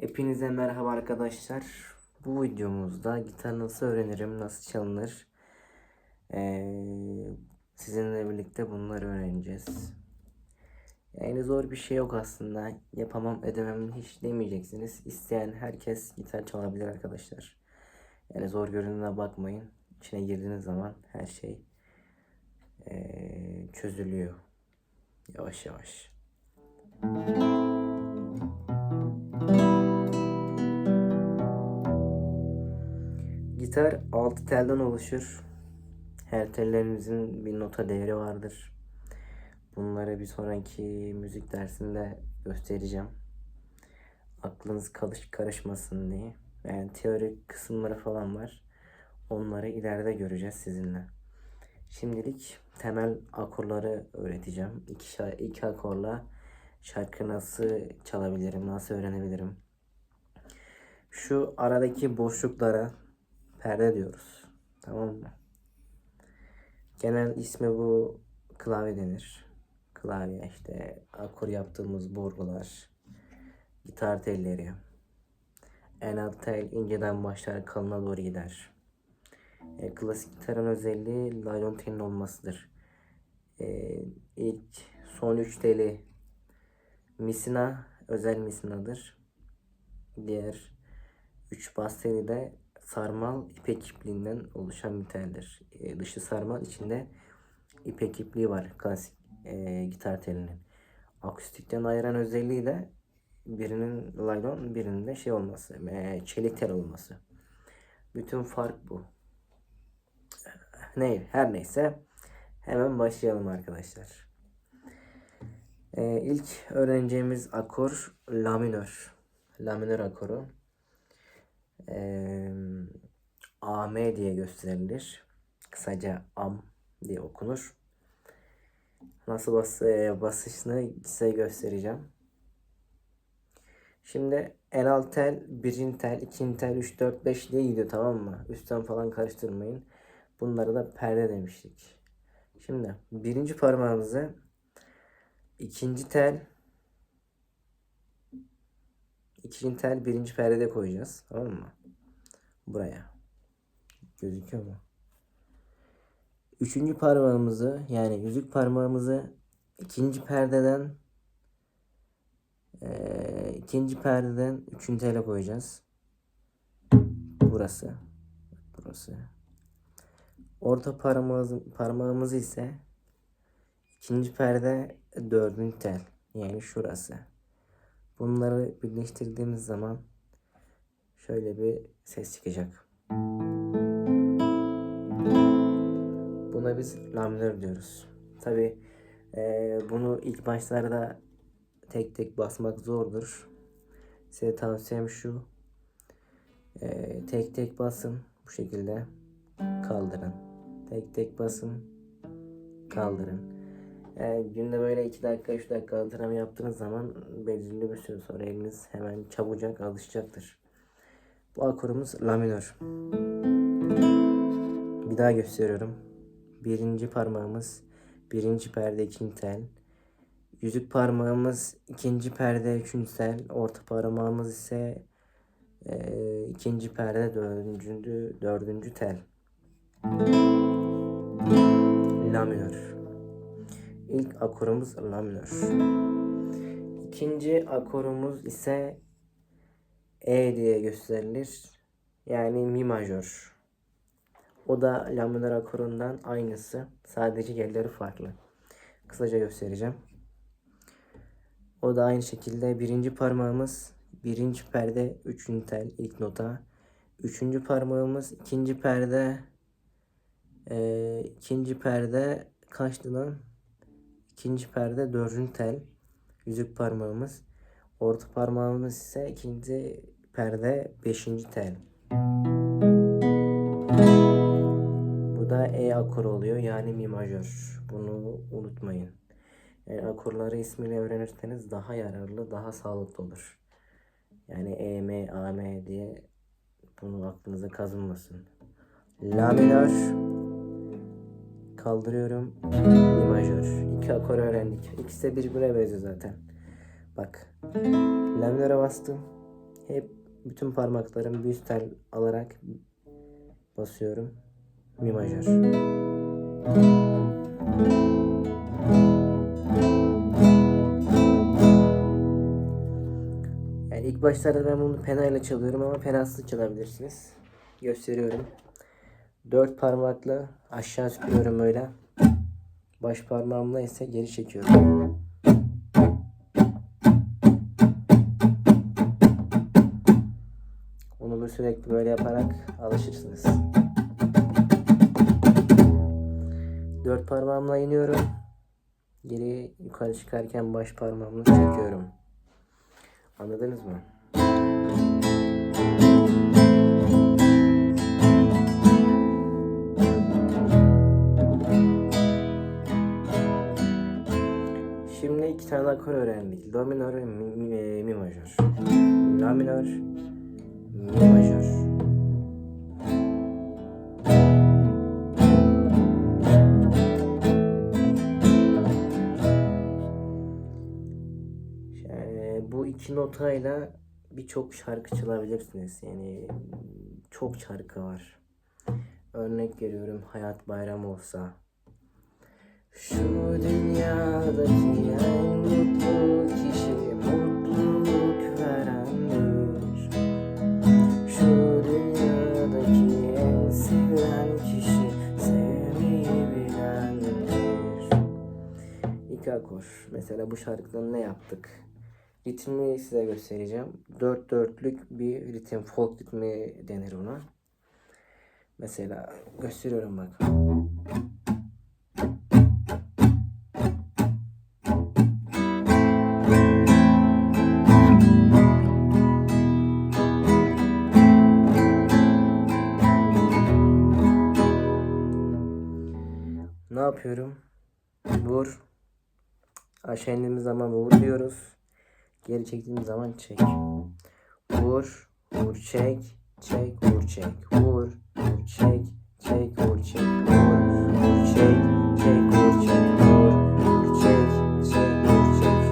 Hepinize merhaba arkadaşlar. Bu videomuzda gitar nasıl öğrenirim, nasıl çalınır ee, sizinle birlikte bunları öğreneceğiz. Yani zor bir şey yok aslında. Yapamam edemem hiç demeyeceksiniz. İsteyen herkes gitar çalabilir arkadaşlar. Yani zor göründüğüne bakmayın. İçine girdiğiniz zaman her şey ee, çözülüyor. Yavaş yavaş. Gitar 6 telden oluşur. Her tellerimizin bir nota değeri vardır. Bunları bir sonraki müzik dersinde göstereceğim. Aklınız kalış karışmasın diye. Yani teorik kısımları falan var. Onları ileride göreceğiz sizinle. Şimdilik temel akorları öğreteceğim. İki, iki akorla şarkı nasıl çalabilirim, nasıl öğrenebilirim. Şu aradaki boşluklara perde diyoruz. Tamam mı? Genel ismi bu klavye denir. Klavye işte akor yaptığımız burgular, gitar telleri. En alt tel inceden başlar kalına doğru gider. E, klasik gitarın özelliği laylon telin olmasıdır. E, ilk son üç teli misina özel misinadır. Diğer üç bas teli de sarmal ipek ipliğinden oluşan bir teldir. E, dışı sarmal içinde ipek ipliği var klasik e, gitar telinin. Akustikten ayıran özelliği de birinin laylon birinin de şey olması e, çelik tel olması. Bütün fark bu. Ne, her neyse hemen başlayalım arkadaşlar. E, ilk öğreneceğimiz akor la minör. La minör akoru. Eee AM diye gösterilir. Kısaca AM diye okunur. Nasıl bas e, basışını size göstereceğim. Şimdi en alt tel, birinci tel, ikinci tel, 3, 4, 5 diye gidiyor tamam mı? Üstten falan karıştırmayın. Bunları da perde demiştik. Şimdi birinci parmağımızı ikinci tel, ikinci tel birinci perdede koyacağız. Tamam mı? Buraya. Gözüküyor mu? Üçüncü parmağımızı yani yüzük parmağımızı ikinci perdeden eee, ikinci perdeden üçüncü tele koyacağız. Burası. Burası. Orta parmağımız, parmağımızı ise ikinci perde dördüncü tel. Yani şurası. Bunları birleştirdiğimiz zaman şöyle bir ses çıkacak. Buna biz laminer diyoruz. Tabi bunu ilk başlarda tek tek basmak zordur. Size tavsiyem şu. eee, tek tek basın. Bu şekilde kaldırın. Tek tek basın. Kaldırın. Eee, günde böyle 2 dakika 3 dakika antrenman yaptığınız zaman belirli bir süre sonra eliniz hemen çabucak alışacaktır. Bu akorumuz la minör. Bir daha gösteriyorum. Birinci parmağımız birinci perde ikinci tel. Yüzük parmağımız ikinci perde üçüncü tel. Orta parmağımız ise eee, ikinci perde dördüncü, dördüncü tel. La minör. İlk akorumuz la minör. İkinci akorumuz ise E diye gösterilir. Yani mi majör. O da la minör akorundan aynısı. Sadece yerleri farklı. Kısaca göstereceğim. O da aynı şekilde birinci parmağımız birinci perde üçüncü tel ilk nota. Üçüncü parmağımız ikinci perde eee, ikinci perde kaçtı lan? İkinci perde dördüncü tel. Yüzük parmağımız. Orta parmağımız ise ikinci perde beşinci tel. Bu da E akoru oluyor yani mi majör. Bunu unutmayın. Yani akorları ismiyle öğrenirseniz daha yararlı, daha sağlıklı olur. Yani E, M, A, M diye bunu aklınıza kazınmasın. La minör. Kaldırıyorum. Mi majör. İki akor öğrendik. İkisi de birbirine benziyor zaten. Bak. La minöre bastım. hep bütün parmaklarım bir üst tel alarak basıyorum. Mi majör. Yani ilk başlarda ben bunu penayla çalıyorum ama penasız çalabilirsiniz. Gösteriyorum. Dört parmakla aşağı tutuyorum öyle. Baş parmağımla ise geri çekiyorum. Böyle sürekli böyle yaparak alışırsınız. Dört parmağımla iniyorum. Geri yukarı çıkarken baş parmağımla çekiyorum. Anladınız mı? İki tane akor öğrendik. Do minör mi, mi, mi majör. La minör, mi majör. Bu iki notayla birçok şarkı çalabilirsiniz. Yani çok şarkı var. Örnek veriyorum Hayat Bayram olsa. Şu dünyadaki en mutlu kişi mutluluk verendir. Şu dünyadaki en sevilen kişi sevmeyi bilendir. İki akor. Mesela bu şarkıdan ne yaptık? Ritmi size göstereceğim. Dört dörtlük bir ritim, folk ritmi denir ona. Mesela gösteriyorum bak. Aşağı indiğimiz zaman vur diyoruz. Geri çektiğimiz zaman çek. Vur, vur, çek, çek, vur, çek. Vur, vur, çek, çek, vur, çek. Vur, vur, çek, çek, vur, çek. Vur, vur, çek, çek, vur, çek.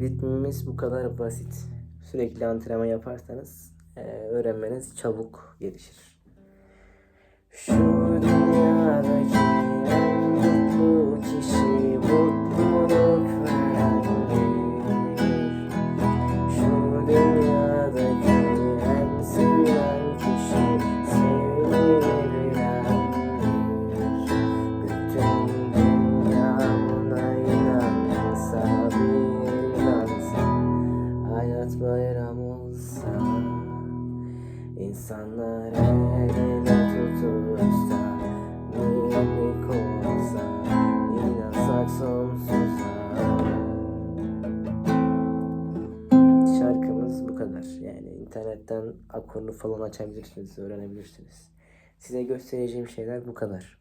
Ritmimiz bu kadar basit. Sürekli antrenman yaparsanız eee, öğrenmeniz çabuk gelişir. Şu dünyadaki mutluluk internetten akorunu falan açabilirsiniz, öğrenebilirsiniz. Size göstereceğim şeyler bu kadar.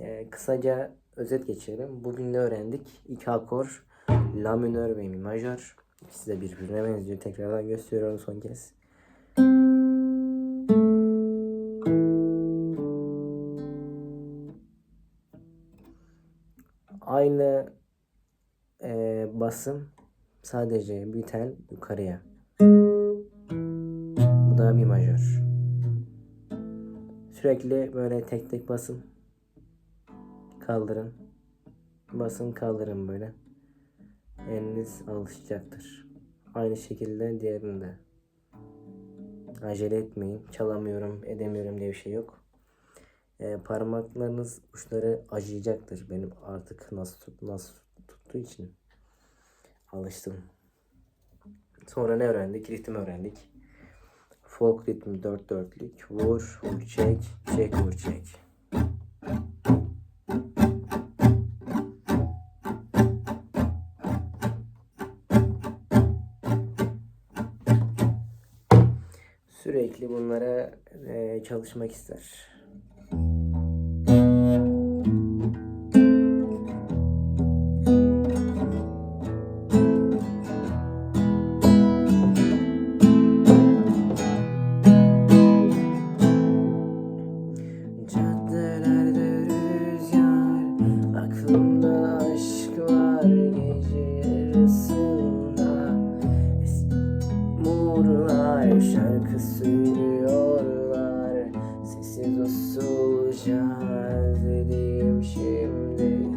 Ee, kısaca özet geçelim. Bugün ne öğrendik? İki akor, la minör ve mi majör. İkisi de birbirine benziyor. Tekrardan gösteriyorum son kez. Aynı e, basım sadece bir tel yukarıya. Da mi majör. Sürekli böyle tek tek basın. Kaldırın. Basın kaldırın böyle. Eliniz alışacaktır. Aynı şekilde diğerinde. Acele etmeyin. Çalamıyorum, edemiyorum diye bir şey yok. Ee, parmaklarınız uçları acıyacaktır. Benim artık nasıl tut, nasıl tuttuğu için alıştım. Sonra ne öğrendik? Ritim öğrendik. Folk ritmi dört dörtlük. Vur, vur, çek, çek, vur, çek. Sürekli bunlara eee, çalışmak ister. Usulca Özlediğim şimdi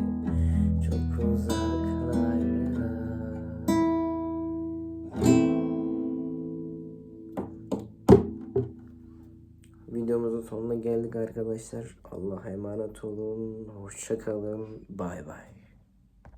Çok uzaklarda Videomuzun sonuna geldik arkadaşlar. Allah'a emanet olun. Hoşça kalın. Bay bay.